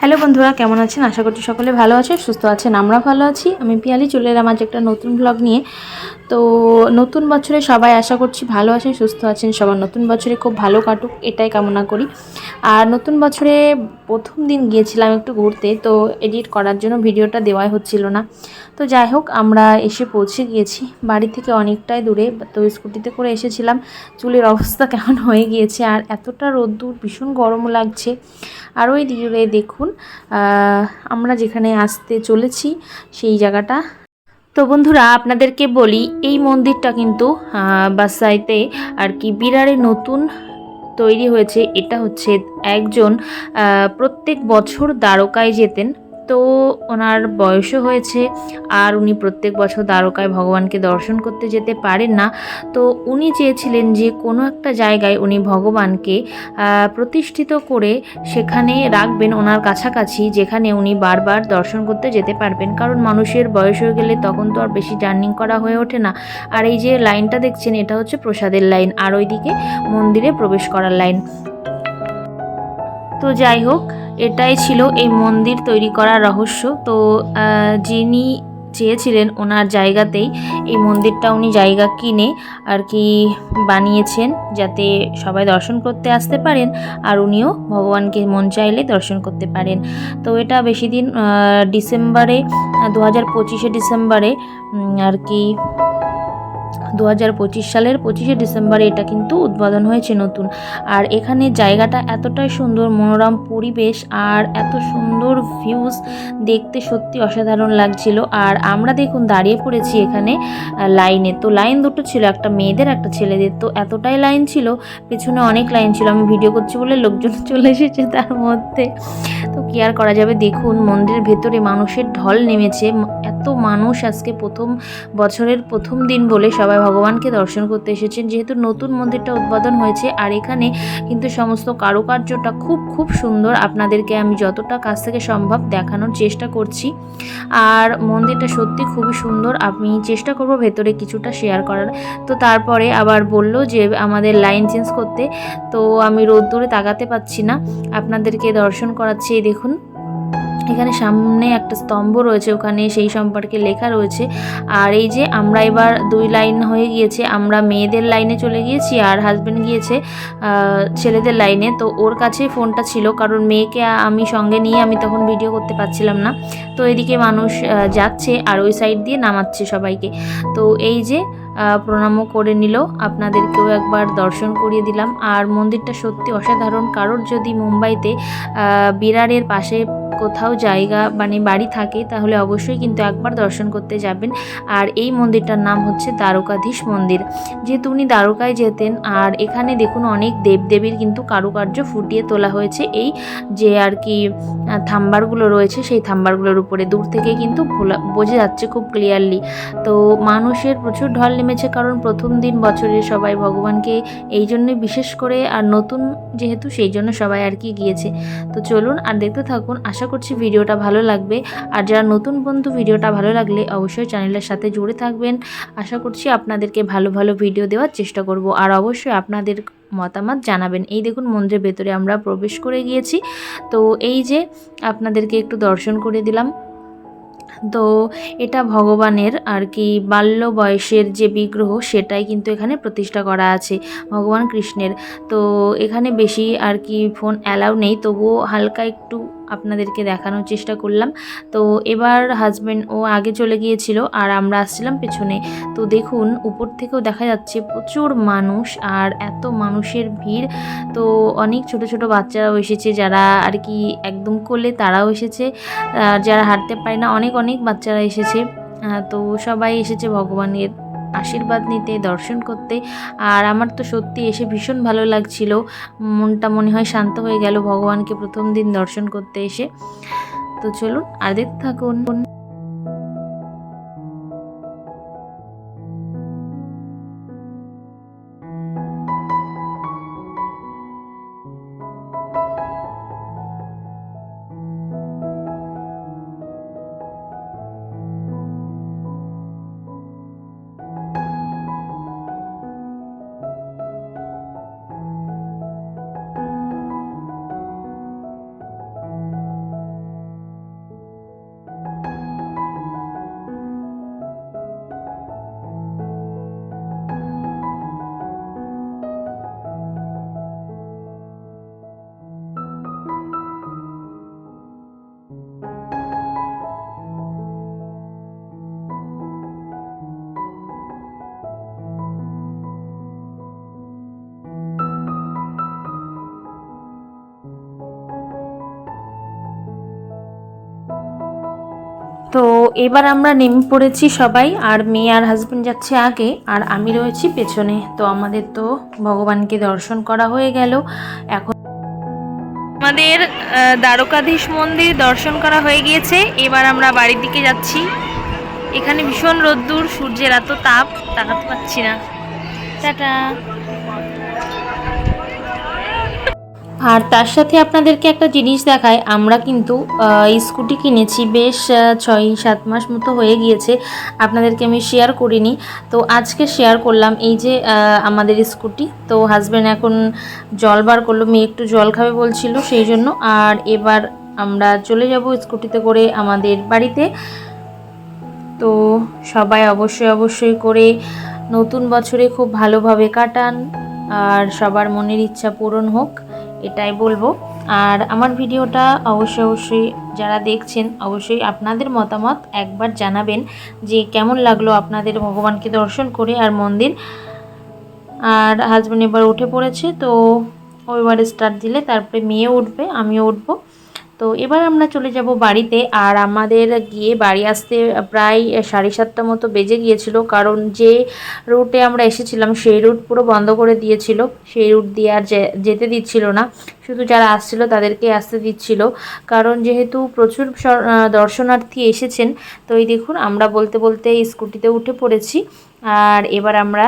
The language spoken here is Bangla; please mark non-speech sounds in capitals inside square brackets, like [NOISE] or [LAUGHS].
হ্যালো বন্ধুরা, কেমন আছেন? আশা করছি সকলে ভালো আছে, সুস্থ আছেন, আমরা ভালো আছি। আমি পিয়ালি, চলে এলাম আজ একটা নতুন ব্লগ নিয়ে। তো নতুন বছরে সবাই আশা করছি ভালো আছেন, সুস্থ আছেন, সবার নতুন বছরে খুব ভালো কাটুক, এটাই কামনা করি। আর নতুন বছরে প্রথম দিন গিয়েছিলাম একটু ঘুরতে, তো এডিট করার জন্য ভিডিওটা দেওয়াই হচ্ছিল না। তো যাই হোক, আমরা এসে পৌঁছে গিয়েছি, বাড়ি থেকে অনেকটাই দূরে, তো স্কুটিতে করে এসেছিলাম। চুলের অবস্থা কেমন হয়ে গিয়েছে, আর এতটা রোদ্দুর, ভীষণ গরম লাগছে। আর ওই দিকে দেখুন আহ, আমরা যেখানে আসতে চলেছি সেই জায়গাটা। তো বন্ধুরা আপনাদেরকে বলি এই মন্দিরটা কিন্তু বাসাইতে আর কি বিরারে নতুন তৈরি হয়েছে। এটা হচ্ছে একজন প্রত্যেক বছর দ্বারকায় যেতেন। তো ওনার বয়সও হয়েছে আর উনি প্রত্যেক বছর দ্বারকায় ভগবানকে দর্শন করতে যেতে পারেন না। তো উনি চেয়েছিলেন যে কোনো একটা জায়গায় উনি ভগবানকে প্রতিষ্ঠিত করে সেখানে রাখবেন ওনার কাছাকাছি, যেখানে উনি বারবার দর্শন করতে যেতে পারবেন। কারণ মানুষের বয়স হয়ে গেলে তখন তো আর বেশি জার্নিং করা হয়ে ওঠে না। আর এই যে লাইনটা দেখছেন, এটা হচ্ছে প্রসাদের লাইন আর ওইদিকে মন্দিরে প্রবেশ করার লাইন। তো যাই হোক এটাই ছিল এই মন্দির তৈরি করার রহস্য। তো যিনি চেয়েছিলেন ওনার জায়গাতেই এই মন্দিরটা উনি জায়গা কিনে আর কি বানিয়েছেন যাতে সবাই দর্শন করতে আসতে পারেন আর উনিও ভগবানকে মন চাইলে দর্শন করতে পারেন। তো এটা বেশি দিন ডিসেম্বরে দু হাজার পঁচিশে ডিসেম্বরে আর কি দু হাজার পঁচিশ সালের পঁচিশে ডিসেম্বরে এটা কিন্তু উদ্বোধন হয়েছে নতুন। আর এখানে জায়গাটা এতটাই সুন্দর, মনোরম পরিবেশ আর এত সুন্দর ভিউজ দেখতে সত্যি অসাধারণ লাগছিল। আর আমরা দেখুন দাঁড়িয়ে পড়েছি এখানে লাইনে তো লাইন দুটো ছিল, একটা মেয়েদের, একটা ছেলেদের। তো এতটাই লাইন ছিল, পেছনে অনেক লাইন ছিল। আমি ভিডিও করছি বলে লোকজন [LAUGHS] চলে এসেছে তার মধ্যে। তো কি আর করা যাবে? দেখুন মন্দিরের ভেতরে মানুষের ঢল নেমেছে। এত মানুষ আজকে প্রথম বছরের প্রথম দিন বলে সবাই ভগবানকে দর্শন করতে এসেছেন। যেহেতু নতুন মন্দিরটা উদ্বোধন হয়েছে, আর এখানে কিন্তু সমস্ত কারুকার্যটা খুব খুব সুন্দর। আপনাদেরকে আমি যতটা কাছ থেকে সম্ভব দেখানোর চেষ্টা করছি। আর মন্দিরটা সত্যি খুবই সুন্দর। আমি চেষ্টা করব ভেতরে কিছুটা শেয়ার করার। তো তারপরে আবার বলল যে, আমাদের লাইন চেঞ্জ করতে। তো আমি রোদ্দুরে তাকাতে পাচ্ছি না। আপনাদেরকে দর্শন করাচ্ছি দেখুন। এখানে সামনে একটা স্তম্ভ রয়েছে, ওখানে সেই সম্পর্কে লেখা রয়েছে। আর এই যে আমরা এবার দুই লাইন হয়ে গিয়েছে, আমরা মেয়েদের লাইনে চলে গিয়েছি আর হাজব্যান্ড গিয়েছে ছেলেদের লাইনে। তো ওর কাছে ফোনটা ছিল, কারণ মেয়েকে আমি সঙ্গে নিয়ে আমি তখন ভিডিও করতে পারছিলাম না। তো এদিকে মানুষ যাচ্ছে আর ওই সাইড দিয়ে নামাচ্ছে সবাইকে। তো এই যে প্রণামও করে নিল, আপনাদেরকেও একবার দর্শন করিয়ে দিলাম। আর মন্দিরটা সত্যি অসাধারণ, কারোর যদি মুম্বাইতে বিরারের পাশে কোথাও জায়গা মানে বাড়ি থাকে, তাহলে অবশ্যই কিন্তু একবার দর্শন করতে যাবেন। আর এই মন্দিরটার নাম হচ্ছে দ্বারকাধীশ মন্দির। যেহেতু উনি দ্বারকায় যেতেন, আর এখানে দেখুন অনেক দেবদেবীর কিন্তু কারুকার্য ফুটিয়ে তোলা হয়েছে। এই যে আর কি থাম্বারগুলো রয়েছে, সেই থাম্বারগুলোর উপরে দূর থেকে কিন্তু বোঝা যাচ্ছে খুব ক্লিয়ারলি তো মানুষের প্রচুর ঢল নেমেছে, কারণ প্রথম দিন বছরে সবাই ভগবানকে এই জন্যই বিশেষ করে, আর নতুন যেহেতু সেই জন্য সবাই আর কি গিয়েছে। তো চলুন আর দেখতে থাকুন আশা করছি ভিডিওটা ভালো লাগবে। আর যারা নতুন বন্ধু, ভিডিওটা ভালো লাগলে অবশ্যই চ্যানেলের সাথে জুড়ে থাকবেন। আশা করছি আপনাদেরকে ভালো ভালো ভিডিও দেওয়ার চেষ্টা করব। আর অবশ্যই আপনাদের মতামত জানাবেন। এই দেখুন মন্দিরের ভেতরে আমরা প্রবেশ করে গিয়েছি। তো এই যে আপনাদেরকে একটু দর্শন করে দিলাম। তো এটা ভগবানের আর কি বাল্য বয়সের যে বিগ্রহ, সেটাই কিন্তু এখানে প্রতিষ্ঠা করা আছে ভগবান কৃষ্ণের। তো এখানে বেশি আর কি ফোন অ্যালাউ নেই। তবুও হালকা একটু আপনাদেরকে দেখানোর চেষ্টা করলাম। তো এবার হাজব্যান্ড ও আগে চলে গিয়েছিল আর আমরা আসছিলাম পেছনে। তো দেখুন, উপর থেকেও দেখা যাচ্ছে প্রচুর মানুষ আর এত মানুষের ভিড়। তো অনেক ছোট ছোট বাচ্চারাও এসেছে যারা আর কি একদম কোলে তারাও এসেছে। আর যারা হাঁটতে পারে না, অনেক অনেক বাচ্চারা এসেছে। তো সবাই এসেছে ভগবানের আশীর্বাদ নিতে, দর্শন করতে। আর আমার তো সত্যি এসে ভীষণ ভালো লাগছিল। মনটা মনে হয় শান্ত হয়ে গেল। ভগবানকে প্রথম দিন দর্শন করতে এসে। তো চলুন, আর দেখতে থাকুন। এবার আমরা নেমে পড়েছি সবাই, আর মেয়ে আর হাজব্যান্ড যাচ্ছে আগে, আর আমি রয়েছি পেছনে। তো আমাদের তো ভগবানকে দর্শন করা হয়ে গেল। এখন আমাদের দ্বারকাধীশ মন্দির দর্শন করা হয়ে গিয়েছে। এবার আমরা বাড়ির দিকে যাচ্ছি। এখানে ভীষণ রোদ্দুর, সূর্যের এত তাপ, তাকাতে পাচ্ছি না। টাটা। আর তার সাথে আপনাদেরকে একটা জিনিস দেখায় আমরা কিন্তু স্কুটি কিনেছি বেশ ছয়, সাত মাস মতো হয়ে গিয়েছে, আপনাদেরকে আমি শেয়ার করিনি। তো আজকে শেয়ার করলাম এই যে আমাদের স্কুটি, তো হাজব্যান্ড এখন জল বার করল, মেয়ে একটু জল খাবে বলছিল সেই জন্য, আর এবার আমরা চলে যাব স্কুটিতে করে আমাদের বাড়িতে। তো সবাই অবশ্যই অবশ্যই করে নতুন বছরে খুব ভালোভাবে কাটান, আর সবার মনের ইচ্ছা পূরণ হোক। এটাই বলব। আর আমার ভিডিওটা অবশ্যই অবশ্যই যারা দেখছেন, অবশ্যই আপনাদের মতামত একবার জানাবেন যে কেমন লাগল আপনাদের ভগবানকে দর্শন করে আর মন্দির। আর হাজব্যান্ড এবার উঠে পড়েছে, তো ও এবারে স্টার্ট দিলে তারপরে মেয়ে উঠবে, আমিও উঠবো। তো এবার আমরা চলে যাব বাড়িতে। আর আমাদের গিয়ে বাড়ি আসতে প্রায় সাড়ে সাতটা মতো বেজে গিয়েছিল, কারণ যে রুটে আমরা এসেছিলাম সেই রুট পুরো বন্ধ করে দিয়েছিল। সেই রুট দিয়ে আর যেতে দিচ্ছিল না। শুধু যারা আসছিল তাদেরকে আসতে দিচ্ছিল। কারণ যেহেতু প্রচুর দর্শনার্থী এসেছেন, তো এই দেখুন আমরা বলতে বলতে স্কুটিতে উঠে পড়েছি। আর এবার আমরা